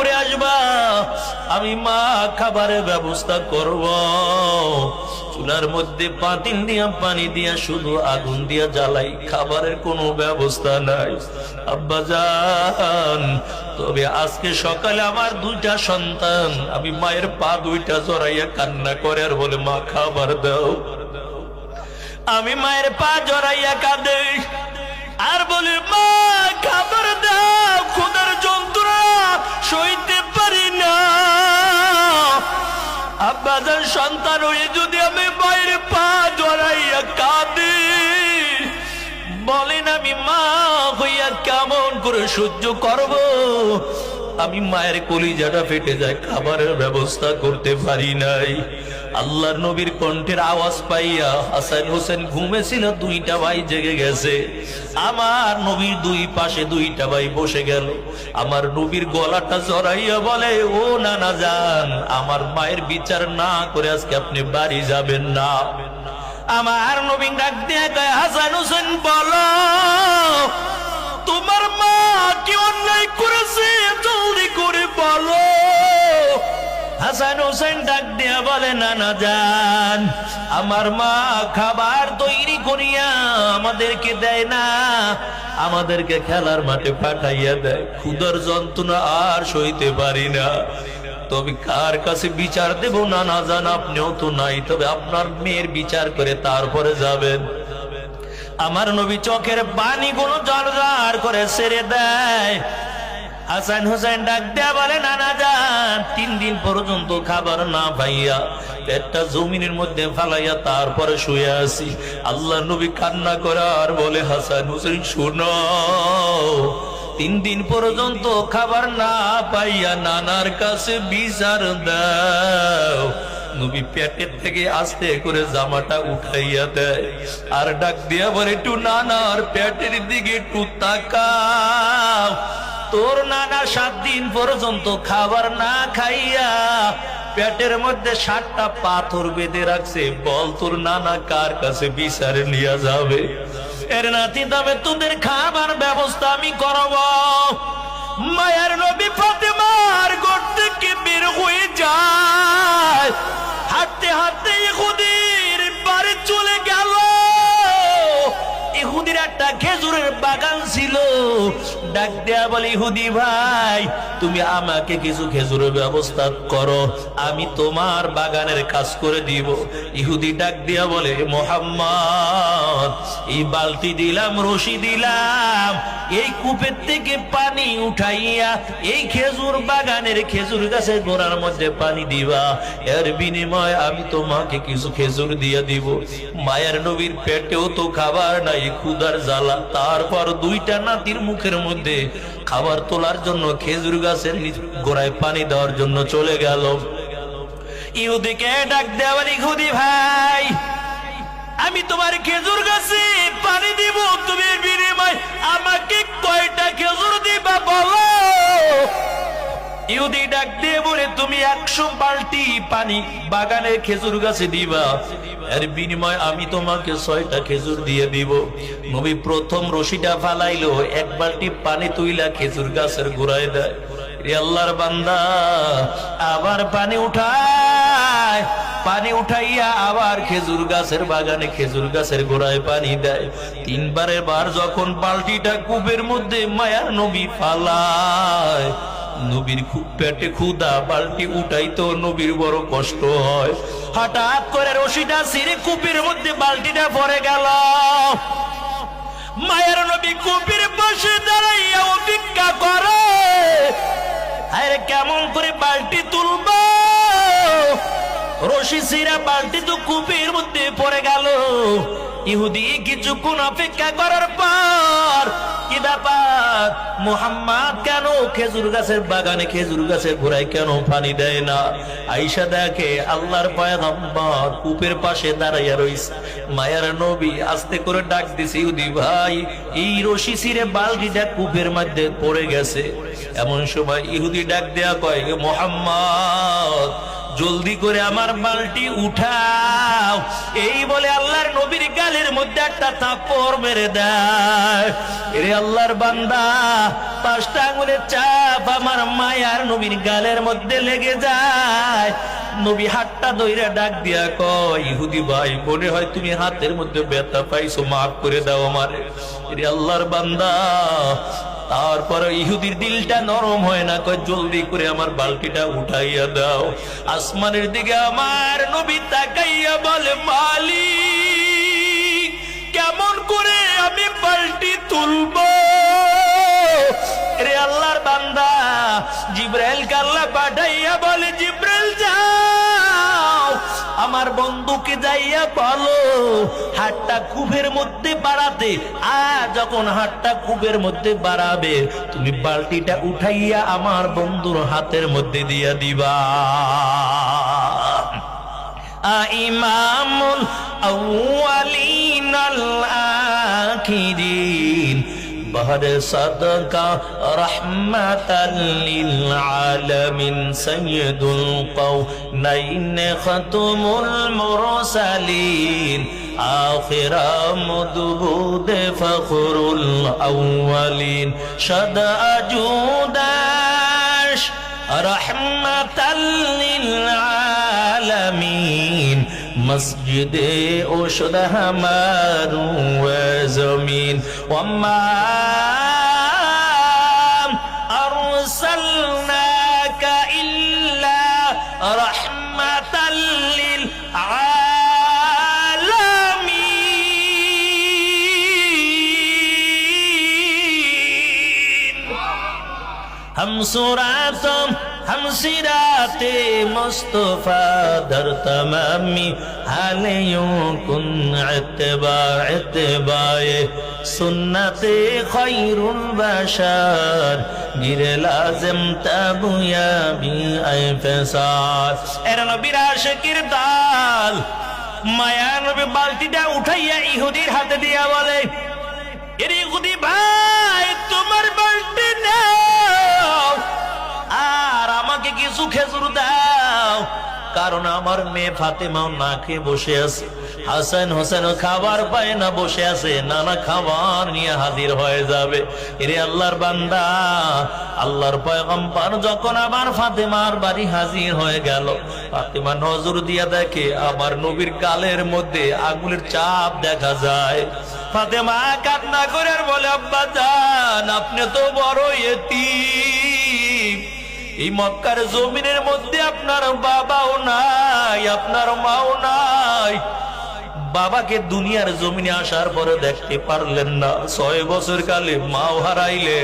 করে আসবা। আমি মা খাবারের ব্যবস্থা করব। চুলার মধ্যে পাতিল দিয়া, পানি দিয়া, শুধু আগুন দিয়া জ্বালাই। খাবারের কোনো ব্যবস্থা নাই। আব্বা যান তবে আজকে সকালে আমার দুইটা সন্তান। আমি মায়ের পা দুইটা জড়াইয়া কান্না করে আর বলে, মা, খাবার দাও। আমি মায়ের পা জড়াইয়া কাঁদে। আর বলি, মা, খাবার দাও খুদার যন্ত্রণা সইতে পারি না। আব্বাজান সন্তান হয়ে যদি আমি বাইরে পা জড়াইয়া কাঁদি, বলেন আমি মা হইয়া কেমন করে সহ্য করব? আমি মায়ের কলিজাটা ফেটে যায়, খাবারের ব্যবস্থা করতে পারি নাই। আল্লাহর নবীর কণ্ঠের আওয়াজ পাইয়া হাসান হোসেন ঘুমেছিল, দুইটা ভাই জেগে গেছে। আমার নবীর দুই পাশে দুইটা ভাই বসে গেল। আমার নবীর গলাটা জড়াইয়া বলে, ও নানা যান আমার মায়ের বিচার না করে আজকে আপনি বাড়ি যাবেন না। আমার নবীন ডাক দিয়ে হাসান হোসেন, বলো, তোমার মা কি অন্যায় করেছে? হাসান হোসেন ডাক দিয়া বলে, নানা যান আমার মা খাবার তৈরি করিয়া আমাদেরকে দেয় না। আমাদেরকে খেলার মাঠে পাঠাইয়া দেয়। ক্ষুদর যন্ত্রণা আর সইতে পারি না। তবে কার কাছে বিচার দেব না না জান? আপনিও তো নাই। তবে আপনার মেয়ের বিচার করে তারপরে যাবেন। আমার নবী চোখের পানি গুলো জলজার করে ছেড়ে দেয়। হাসান হোসেন ডাক দেয়া বলে, নানা যান তিন দিন পর্যন্ত খাবার না পাইয়া পেটটা জমিনের মধ্যে ফালাইয়া তারপরে শুয়ে আসি আল্লাহ নবী কান্না করার বলে, হাসান হোসেন, শুনো। তিন দিন পর্যন্ত খাবার না পাইয়া নানার কাছে বিচার দাও। নবী পেটের থেকে আস্তে করে জামাটা উঠাইয়া দেয়। আর ডাক দিয়া বলে, একটু নানার পেটের দিকে একটু তাকাও। তোর নানা সাত দিন পর্যন্ত খাবার না খাইয়া পেটের মধ্যে সাতটা পাথর বেঁধে রাখছে, বল তোর নানা কার কাছে বিচারে নিয়ে যাবে? এর নাতি তবে তোদের খাবার ব্যবস্থা আমি করব। মায়ের নবী ফাতেমার গোট থেকে বের হয়ে যায়। হাঁটতে হাঁটতে ইহুদির বাড়ি চলে গেল। ইহুদির একটা খেজুরের বাগান ছিল ডাক দেয়া বলে, ইহুদি ভাই, তুমি আমাকে কিছু খেজুরের ব্যবস্থা করো, আমি তোমার বাগানের কাজ করে দিব। ইহুদি ডাক দিয়া বলে, মোহাম্মদ, এই বালতি দিলাম, রশি দিলাম, এই কূপের থেকে পানি উঠাইয়া, এই খেজুর বাগানের খেজুর গাছের গোড়ার মধ্যে পানি দিবা। এর বিনিময় আমি তোমাকে কিছু খেজুর দিয়ে দিব। মায়ের নবীর পেটেও তো খাবার নাই ক্ষুদার জ্বালা। তারপর দুইটা নাতির মুখের মধ্যে খাবার তোলার জন্য খেজুর গাছের গোড়ায় পানি দেওয়ার জন্য চলে গেল। ইহুদিকে ডাক দেওয়ার ইহুদি ভাই, আমি তোমার খেজুর গাছে পানি দিব, তুমি ইহুদি ডাক দিয়ে বলে, তুমি একশো বালতি পানি বাগানের খেজুর গাছে দিবা। এর বিনিময় আমি তোমাকে ছয়টা খেজুর দিয়ে দিব। নবী প্রথম রশিটা ফালাইলো, এক বালতি পানি তুইলা খেজুর গাছের গোড়ায় দেয়। আল্লাহর বান্দা, আবার পানি উঠায়। পানি উঠাইয়া আবার খেজুর গাছের বাগানে খেজুর গাছের গোড়ায় পানি দেয়। তিনবারের বার যখন বালতিটা কূপের মধ্যে মায়ার নবী ফালায় নবীর খুব পেটে ক্ষুদা বালতি উঠাইতো নবীর বড় কষ্ট হয়। হঠাৎ করে রশিটা সিঁড়ি কুপির মধ্যে বালতিটা পড়ে গেল। মায়ের নবী কুপির পাশে দাঁড়াইয়া অপেক্ষা করে। আরে কেমন করে বালতি তুলবো? রশি সিরা বালতি তো কুপির মধ্যে পড়ে গেল। ইহুদি কিছুক্ষণ অপেক্ষা করার পর ব্যাপার? মোহাম্মদ কেন খেজুর গাছের বাগানে খেজুর গাছের ঘোড়ায় কেন পানি দেয় না? আইসা দেখে আল্লাহর পয়গম্বর কূপের পাশে দাঁড়াইয়া রইছে। মায়ার নবী আস্তে করে ডাক দিছে ইহুদি ভাই, এই রশি সিরে বালতিটা কূপের মধ্যে পড়ে গেছে। এমন সময় ইহুদি ডাক দেয়া কয় মোহাম্মদ জলদি করে আমার বালটি উঠাও। এই বলে আল্লাহর নবীর গালের মধ্যে একটা থাপ্পড় মেরে দেয়। এরে আল্লাহর বান্দা, পাঁচটা আঙুলের চাপ আমার মায়ার নবীর গালের মধ্যে লেগে যায়। নবী হাতটা দইরা ডাক দিয়া কয়, ইহুদি ভাই, মনে হয় তুমি হাতের মধ্যে ব্যথা পাইছো, মাফ করে দাও আমারে। এরে আল্লাহর বান্দা তারপর ইহুদির দিলটা নরম হয় না, কয়, জলদি করে আমার বালতিটা উঠাইয়া দাও। আসমানের দিকে আমার নবী তাকাইয়া বলে মালি কেমন করে আমি বালতি তুলবো? রে আল্লাহর বান্দা জিব্রাইল কাল্লা পাঠাইয়া বলে, জিব্রাইল যাও আমার বন্ধুকে যাইয়া বলো হাটটা কুবের মধ্যে বাড়াতে। আ, যখন হাটটা কুবের মধ্যে বাড়াবে, তুমি বালতিটা উঠাইয়া আমার বন্ধুর হাতের মধ্যে দিয়া দিবা। ইমামুল আউয়ালিনাল আখিরিন। بهر صدقہ رحمة للعالمين. سيد القونين ختم المرسلين. آخر مدبود فخر الأولين. شد أجوداش رحمة للعالمين. مسجد মসজিদে ওষুধ হামার জমিন ওম্মা أرسلناك إلا رحمة للعالمين. هم سورة ہم سیرات مصطفیٰ در تمامی حالیوں کن اتباع اتباع سنت خیر البشار گیر لازم تبویا بھی اے فساد اے نبی راشکر دال মায়ানবী বালতিটা উঠাইয়া ইহুদির হাতে দিয়া বলে খেজুর দাও। কারণ আমার মেয়ে ফাতেমাও না খেয়ে বসে আছে। হাসান হোসেন খাবার পায় না, বসে আছে। নানা খাবার নিয়ে হাজির হয়ে যাবে। এরে আল্লাহর বান্দা, আল্লাহর পয়গম্বর যখন আমার ফাতেমার বাড়ি হাজির হয়ে গেল, ফাতেমা নজর দিয়া দেখে আমার নবীর কালের মধ্যে আঙুলের চাপ দেখা যায়। ফাতেমা কান্না করে বলে, আব্বা জান, আপনি তো বড় এতিম। এই মক্কার জমিনের মধ্যে আপনার বাবাও নাই, আপনার মাও নাই। বাবাকে দুনিয়ার জমিনে আসার পরে দেখতে পারলেন না। ছয় বছর কালে মাও হারাইলে,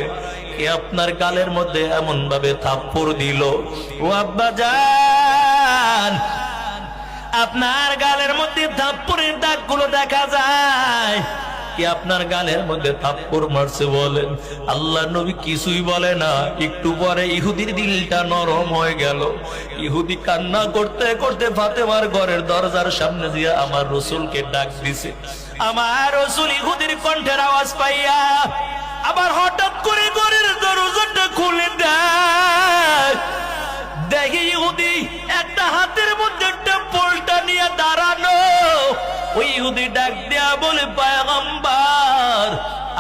কে আপনার কালের মধ্যে এমন ভাবে থাপ্পড় দিল? ও আব্বা যান আপনার গালের মধ্যে থাপ্পড়ের দাগগুলো দেখা যায়। কি আপনার গালের মধ্যে থাপ্পড় মারছে বলেন? আল্লাহ নবী কিছুই বলে না। একটু পরে ইহুদির দিলটা নরম হয়ে গেল। ইহুদি কান্না করতে করতে ফাতেমার ঘরের দরজার সামনে দিয়ে আমার রসুলকে ডাক দিছে। আমার রসুল ইহুদির কণ্ঠের আওয়াজ পাইয়া আবার হঠাৎ করে ঘরের দরজাটা খুলে দেয়। দেখি ইহুদি একটা হাতের মধ্যে একটা পোলটা নিয়ে দাঁড়ানো। ওই ইহুদি ডাক দেয়া বলে পায়গম্বার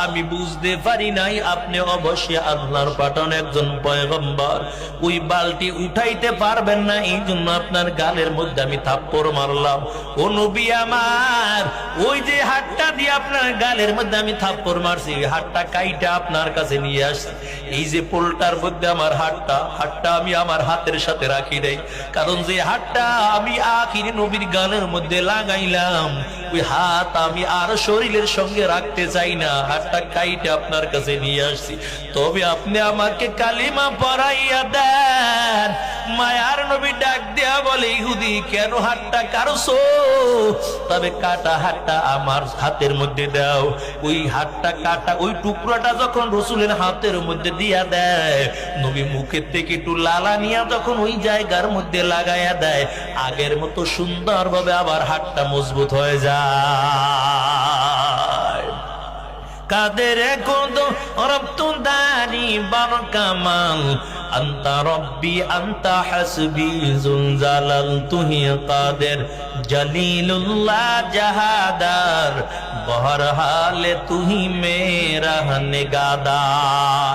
আমি বুঝতে পারি নাই, আপনি অবশ্যই আল্লাহর পাঠান একজন পয়গম্বর। ওই বালতি উঠাইতে পারবেন না এই জন্য আপনার গালের মধ্যে আমি থাপ্পড় মারলাম। ও নবী আমার, ওই যে হাতটা দিয়ে আপনার গালের মধ্যে আমি থাপ্পড় মারছি হাতটা কাইটা আপনার কাছে নিয়ে আসছি। এই যে পোলটার মধ্যে আমার হাতটা হাতটা আমি আমার হাতের সাথে রাখি নাই। কারণ যে হাতটা আমি আখিরি নবীর গালের মধ্যে লাগাইলাম, ওই হাত আমি আর শরীরের সঙ্গে রাখতে চাই না। হাতটা কাইটে আপনার কাছে নিয়ে আসছি। তবে আপনি আমাকে কালিমা পড়াইয়া দেন। মায়ার নবী ডাক দেয়া বলে, ইহুদি, কেন হাতটা কারছো তবে কাটা হাতটা আমার হাতের মধ্যে দাও। ওই হাতটা কাটা, ওই টুকরোটা যখন রসুলের হাতের মধ্যে দিয়া দেয়, নবী মুখের থেকে একটু লালা নিয়া যখন ওই জায়গার মধ্যে লাগাইয়া দেয়, আগের মতো সুন্দরভাবে আবার হাতটা মজবুত হয়ে যায়। কাদের কোদ রপ্তুদারি বার কামাল। আন্তা রব্বি, আন্তা হাসবি, জুলজালাল তুহি কাদের। জলিলুল্লাহ জাহাদার বহরহাল তুহি মেরা নিগাদার।